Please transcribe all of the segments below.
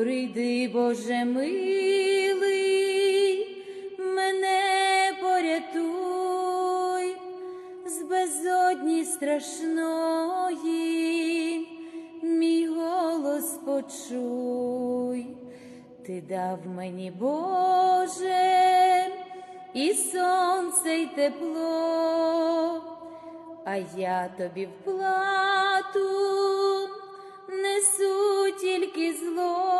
прийди, Боже милий, мене порятуй з безодні страшної, мій голос почуй, ти дав мені, Боже, і сонце, й тепло, а я тобі в плату несу тільки зло,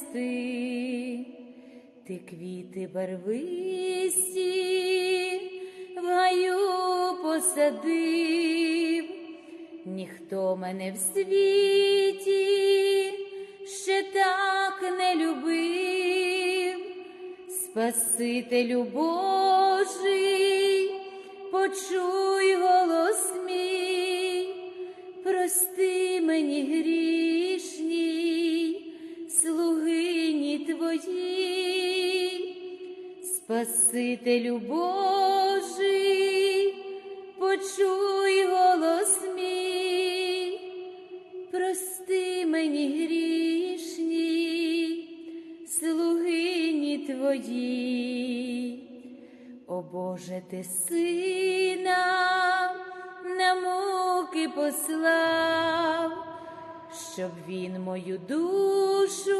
донести, ти квіти барвисті в гаю посадив, ніхто мене в світі ще так не любив, Спасителю Божий, почуй Спасителю Божий, почуй голос мій, прости мені грішній, слугині твоїй. О Боже, ти сина на муки послав, щоб він мою душу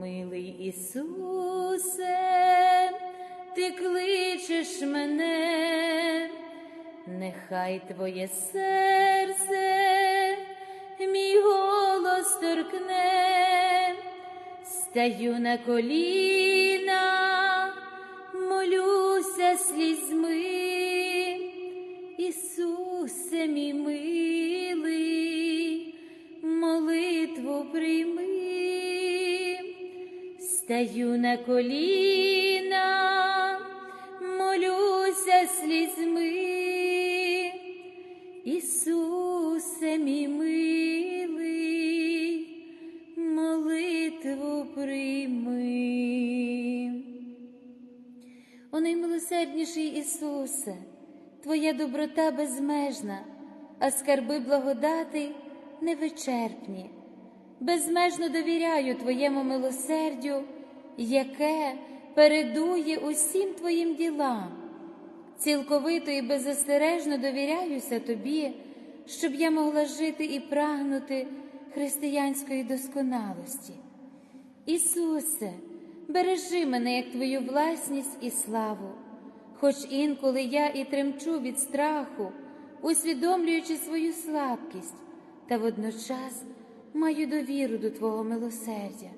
милий Ісусе, ти кличеш мене, нехай Твоє серце, мій голос торкне, стаю на коліна, молюся слізьми, Ісусе, мій милий, молитву прийми, стаю на коліна, молюся слізьми, Ісусе, мій милий, молитву прийми. О наймилосердніший Ісусе, Твоя доброта безмежна, а скарби благодати невичерпні. Безмежно довіряю Твоєму милосердю, яке передує усім Твоїм ділам. Цілковито і беззастережно довіряюся Тобі, щоб я могла жити і прагнути християнської досконалості. Ісусе, бережи мене як Твою власність і славу, хоч інколи я і тремчу від страху, усвідомлюючи свою слабкість, та водночас маю довіру до Твого милосердя.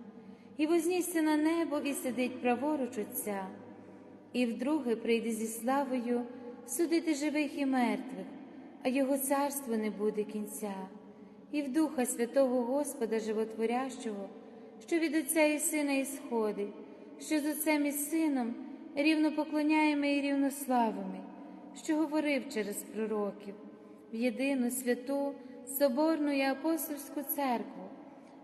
і вознісся на небо, і сидить праворуч Отця, і вдруге прийде зі славою судити живих і мертвих а Його царство не буде кінця, і в Духа Святого Господа Животворящого, що від Отця і Сина ісходить, що з Отцем і Сином рівно поклоняємо і рівнославими, що говорив через пророків, в єдину святу, Соборну і апостольську церкву,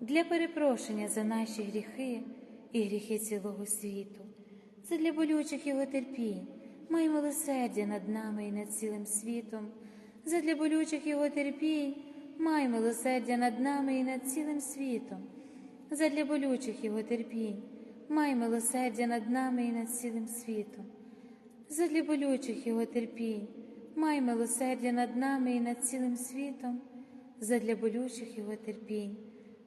для перепрошення за наші гріхи і гріхи цілого світу, це для болючих Його терпінь, май милосердя над нами і над цілим світом, задля болючих Його терпінь, май милосердя над нами і над цілим світом, задля болючих Його терпінь, май милосердя над нами і над цілим світом, задля болючих Його терпінь, май милосердя над нами і над цілим світом, задля болючих Його терпінь,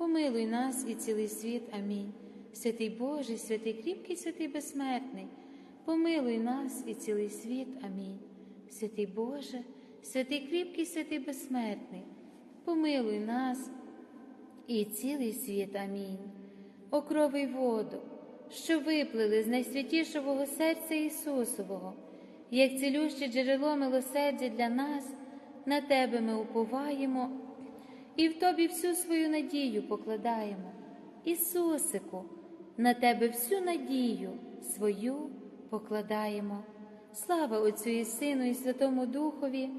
помилуй нас і цілий світ. Амінь. Святий Боже, святий кріпкий, святий безсмертний, помилуй нас і цілий світ. Амінь. Святий Боже, святий кріпкий, святий безсмертний, помилуй нас і цілий світ. Амінь. О воду, що виплили з найсвятішого серця Ісусового, як цілюще джерело милосердя для нас, на Тебе ми уповаємо і в Тобі всю свою надію покладаємо. Ісусику, на Тебе всю надію свою покладаємо. Слава Отцю і Сину, і Святому Духові,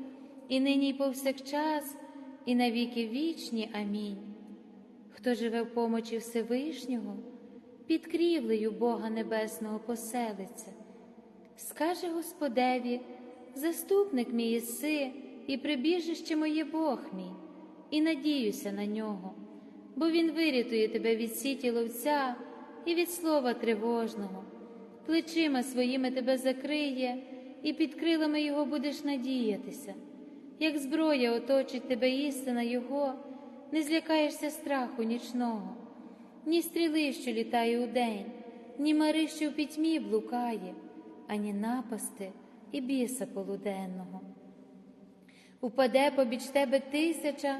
і нині, і повсякчас, і на віки вічні. Амінь. Хто живе в помочі Всевишнього, під крівлею Бога Небесного поселиться, скаже Господеві, заступник мій єси, і прибіжище моє Бог мій, і надіюся на нього, бо Він вирятує тебе від сіті ловця і від слова тривожного, плечима своїми тебе закриє, і під крилами Його будеш надіятися, як зброя оточить тебе істина Його, не злякаєшся страху нічного, ні стріли, що літає удень, ні мари, що в пітьмі блукає, ані напасти і біса полуденного. Упаде побіч тебе тисяча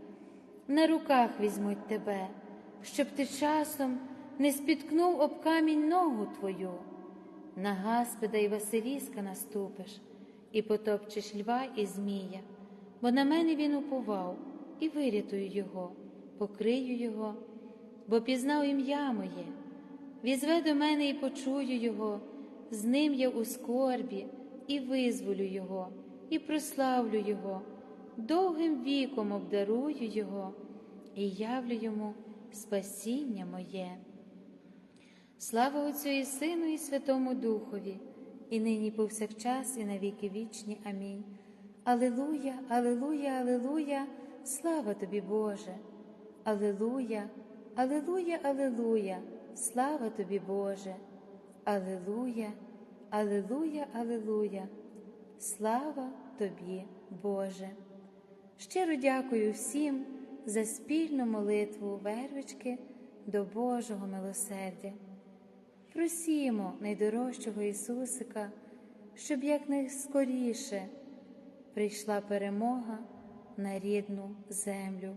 На руках візьмуть тебе, щоб ти часом не спіткнув об камінь ногу твою. На Гаспеда і Василіска наступиш, і потопчеш льва і змія, бо на мене він уповав, і вирятую його, покрию його, бо пізнав ім'я моє, візве до мене і почую його, з ним я у скорбі, і визволю його, і прославлю його, довгим віком обдарую його, і явлю йому спасіння моє. Слава Отцю і Сину, і Святому Духові, і нині, повсякчас, і на віки вічні. Амінь. Алилуя, Алилуя, Алилуя, слава тобі, Боже. Алилуя, Алилуя, Алилуя, слава тобі, Боже. Алилуя, Алилуя, Алилуя, слава тобі, Боже. Щиро дякую всім за спільну молитву вервички до Божого милосердя. Просімо найдорожчого Ісусика, щоб якнайскоріше прийшла перемога на рідну землю.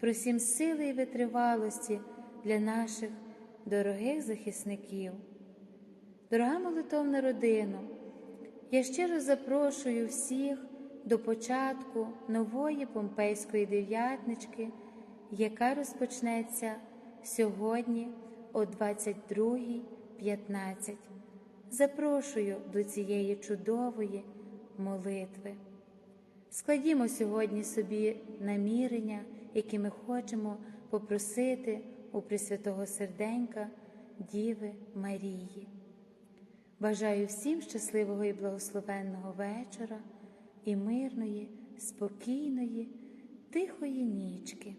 Просім сили і витривалості для наших дорогих захисників. Дорога молитовна родина, я щиро запрошую всіх до початку нової помпейської дев'ятнички, яка розпочнеться сьогодні о 22.15. Запрошую до цієї чудової молитви. Складімо сьогодні собі намірення, які ми хочемо попросити у Пресвятого Серденька Діви Марії. Бажаю всім щасливого і благословенного вечора і мирної, спокійної, тихої нічки.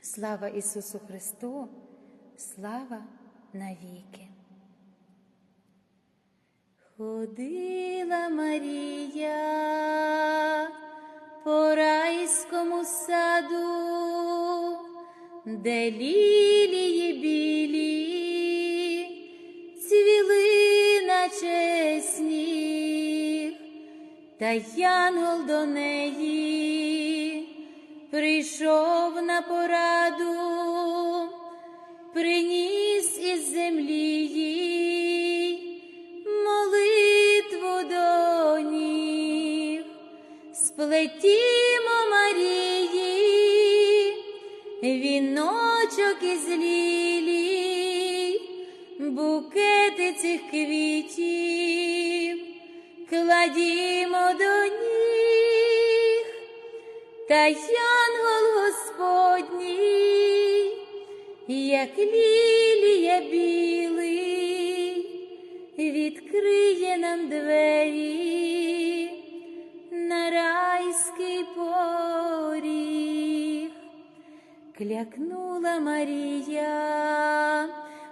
Слава Ісусу Христу, слава навіки. Ходила Марія по райському саду, де лілії білі цвіли наче сніг, та янгол до неї прийшов на пораду, приніс із землі їй молитву до ніг, сплетімо Марії, віночок із лілій, букети цих квітів, кладімо до ніг, та янгол Господній, як лілія білий, відкриє нам двері на райський поріг. Клякнула Марія,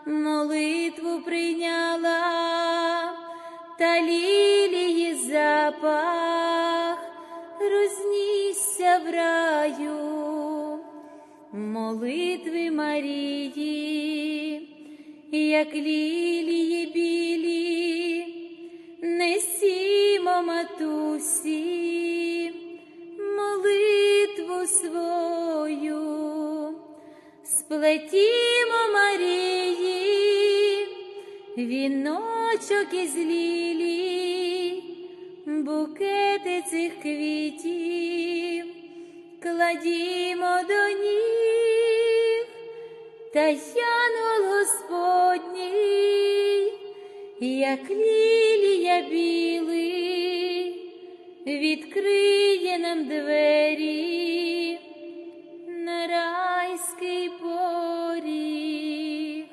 молитву прийняла, та лілії запах рознісся в раю, молитви Марії, як лілії білі, несімо матусі, молитву свою, сплетімо Марії, віночок із лілій, букети цих квітів, кладімо до ніг, та янгол Господній, як лілія білий, відкриє нам двері на райський поріг.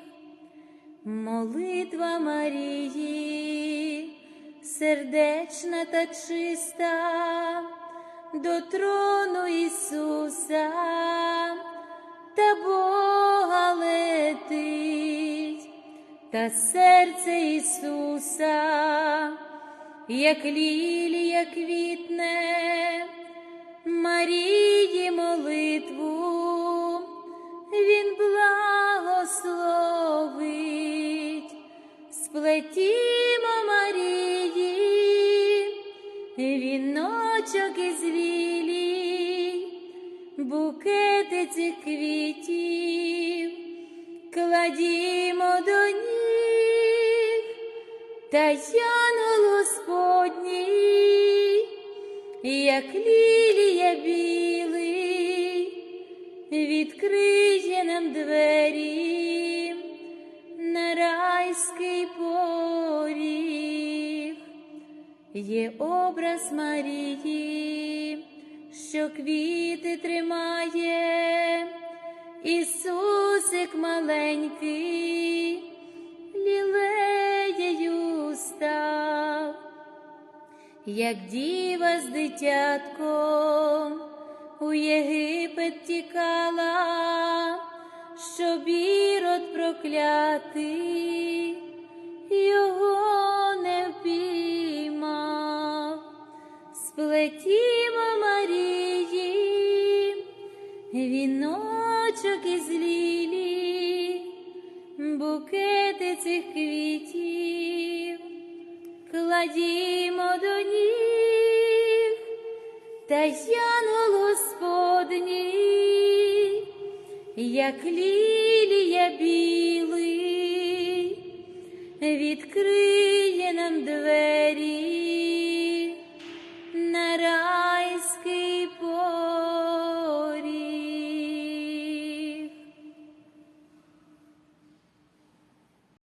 Молитва Марії, сердечна та чиста, до трону Ісуса. Та Бога летить, та серце Ісуса, як лілія квітне, Марії молитву, квітів, кладімо до ніг, та янгол Господній, як лілія білий, відкриє нам двері на райський поріг. Є образ Марії, що квіти тримає, Ісусик маленький, лілеєю став, як діва з дитятком у Єгипет тікала, щоб ірод проклятий його не впіймав. Віночок із лілі, букети цих квітів, кладімо до ніг, та янгол Господній, як лілія білий, двері